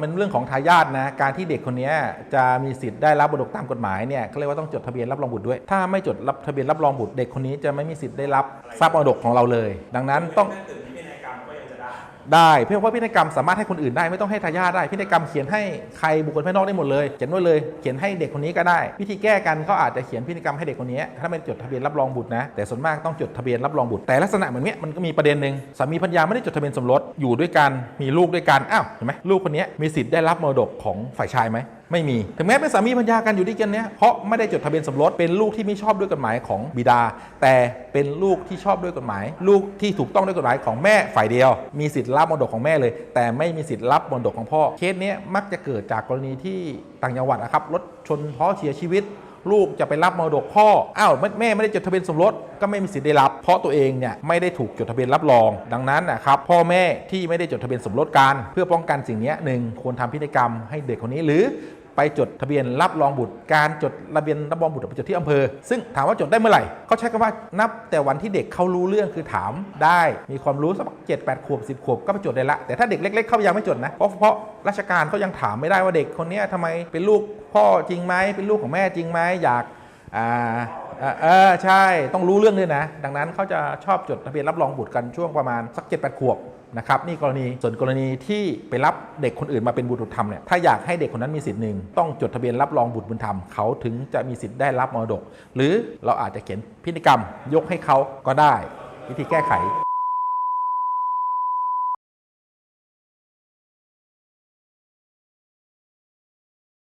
มันเรื่องของทายาทนะ การที่เด็กคนนี้จะมีสิทธิ์ได้รับบุตรตามกฎหมายเนี่ยเขาเรียกว่าต้องจดทะเบียนรับรองบุตรด้วย ถ้าไม่จดรับทะเบียนรับรองบุตรเด็กคนนี้จะไม่มีสิทธิ์ได้รับทรัพย์มรดกของเราเลย ดังนั้นต้อง ได้เพียงเพราะพินัยกรรมสามารถให้คนอื่นได้ไม่ต้องให้ทายาทได้ พินัยกรรมเขียนให้ใครบุคคลภายนอกได้หมดเลยเขียนไว้เลยเขียนให้เด็กคนนี้ก็ได้ วิธีแก้กันเขาอาจจะเขียนพินัยกรรมให้เด็กคนนี้ ถ้าไม่จดทะเบียนรับรองบุตรนะ แต่ส่วนมากต้องจดทะเบียนรับรองบุตรแต่ลักษณะเหมือนเนี้ยมันก็มีประเด็นหนึ่งสามีภรรยาไม่ได้จดทะเบียนสมรสอยู่ด้วยกันมีลูกด้วยกันอ้าวเห็นไหมลูกคนนี้มีสิทธิ์ได้รับมรดกของฝ่ายชายไหมไม่มี ถึงแม้เป็นสามีภรรยากันอยู่ด้วยกันเนี้ยเพราะไม่ได้จดทะเบียนสมรสเป็นลูกที่ไม่ชอบด้วยกฎหมายของบิดา แต่เป็นลูกที่ชอบด้วยกฎหมาย ลูกที่ถูกต้องด้วยกฎหมายของแม่ฝ่ายเดียว มีสิทธิ์รับมรดกของแม่เลย แต่ไม่มีสิทธิ์รับมรดกของพ่อเคสเนี้ยมักจะเกิดจากกรณีที่ต่างจังหวัดนะครับรถชนพ่อเสียชีวิต ลูกจะไปรับมรดกพ่ออ้าวแม่ไม่ได้จดทะเบียนสมรสก็ไม่มีสิทธิ์ได้รับ เพราะตัวเองเนี่ยไม่ได้ถูกจดทะเบียนรับรอง ดังนั้นนะครับพ่อแม่ที่ไม่ได้จดทะเบียนสมรสกันเพื่อป้องกันสิ่งนี้หนึ่งควรทำพิธีกรรมให้เด็กคนนี้หรือ ไปจดทะเบียนรับรองบุตร การจดทะเบียนรับรองบุตรไปจดที่อำเภอ ซึ่งถามว่าจดได้เมื่อไหร่เขาใช้คำว่านับแต่วันที่เด็กเขารู้เรื่องคือถามได้มีความรู้สักเจ็ดแปดขวบสิบขวบก็ไปจดได้ละ แต่ถ้าเด็กเล็กๆเขายังไม่จดนะเพราะเพราะราชการเขายังถามไม่ได้ว่าเด็กคนนี้ยทำไมเป็นลูกพ่อจริงไหมเป็นลูกของแม่จริงไหมอยากอ่าเออใช่ต้องรู้เรื่องด้วยนะ ดังนั้นเขาจะชอบจดทะเบียนรับรองบุตรกันช่วงประมาณสัก7จ็ดแปดขวบ นะครับนี่กรณีส่วนกรณีที่ไปรับเด็กคนอื่นมาเป็นบุตรบุญธรรมเนี่ยถ้าอยากให้เด็กคนนั้นมีสิทธิ์หนึ่งต้องจดทะเบียนรับรองบุตรบุญธรรมเขาถึงจะมีสิทธิ์ได้รับมรดก หรือเราอาจจะเขียนพินัยกรรมยกให้เขาก็ได้ วิธีแก้ไข